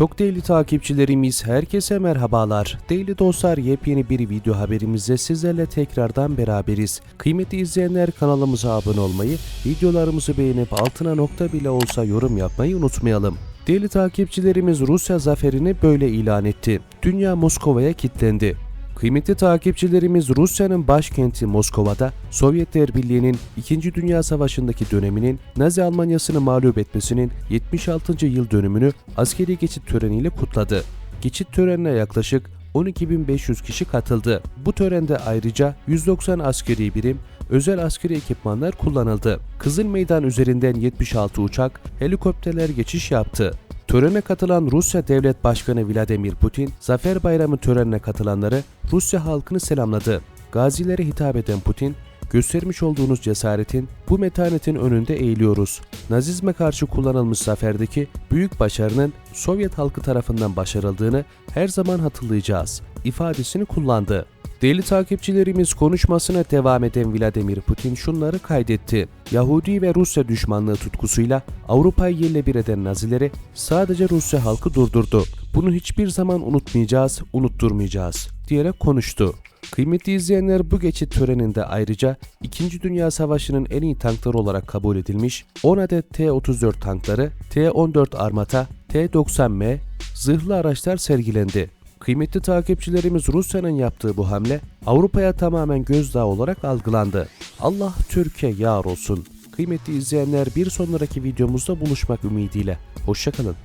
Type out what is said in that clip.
Çok değerli takipçilerimiz herkese merhabalar. Değerli dostlar yepyeni bir video haberimizde sizlerle tekrardan beraberiz. Kıymetli izleyenler kanalımıza abone olmayı, videolarımızı beğenip altına nokta bile olsa yorum yapmayı unutmayalım. Değerli takipçilerimiz Rusya zaferini böyle ilan etti. Dünya Moskova'ya kilitlendi. Kıymetli takipçilerimiz Rusya'nın başkenti Moskova'da Sovyetler Birliği'nin 2. Dünya Savaşı'ndaki döneminin Nazi Almanyası'nı mağlup etmesinin 76. yıl dönümünü askeri geçit töreniyle kutladı. Geçit törenine yaklaşık 12.500 kişi katıldı. Bu törende ayrıca 190 askeri birim, özel askeri ekipmanlar kullanıldı. Kızıl Meydan üzerinden 76 uçak, helikopterler geçiş yaptı. Törene katılan Rusya Devlet Başkanı Vladimir Putin, Zafer Bayramı törenine katılanları Rusya halkını selamladı. Gazilere hitap eden Putin, göstermiş olduğunuz cesaretin, bu metanetin önünde eğiliyoruz. Nazizme karşı kullanılmış zaferdeki büyük başarının Sovyet halkı tarafından başarıldığını her zaman hatırlayacağız ifadesini kullandı. Değerli takipçilerimiz konuşmasına devam eden Vladimir Putin şunları kaydetti. Yahudi ve Rusya düşmanlığı tutkusuyla Avrupa'yı yerle bir eden Nazileri sadece Rusya halkı durdurdu. Bunu hiçbir zaman unutmayacağız, unutturmayacağız diyerek konuştu. Kıymetli izleyenler bu geçit töreninde ayrıca 2. Dünya Savaşı'nın en iyi tankları olarak kabul edilmiş 10 adet T-34 tankları, T-14 Armata, T-90M zırhlı araçlar sergilendi. Kıymetli takipçilerimiz Rusya'nın yaptığı bu hamle Avrupa'ya tamamen gözdağı olarak algılandı. Allah Türkiye yar olsun. Kıymetli izleyenler bir sonraki videomuzda buluşmak ümidiyle. Hoşçakalın.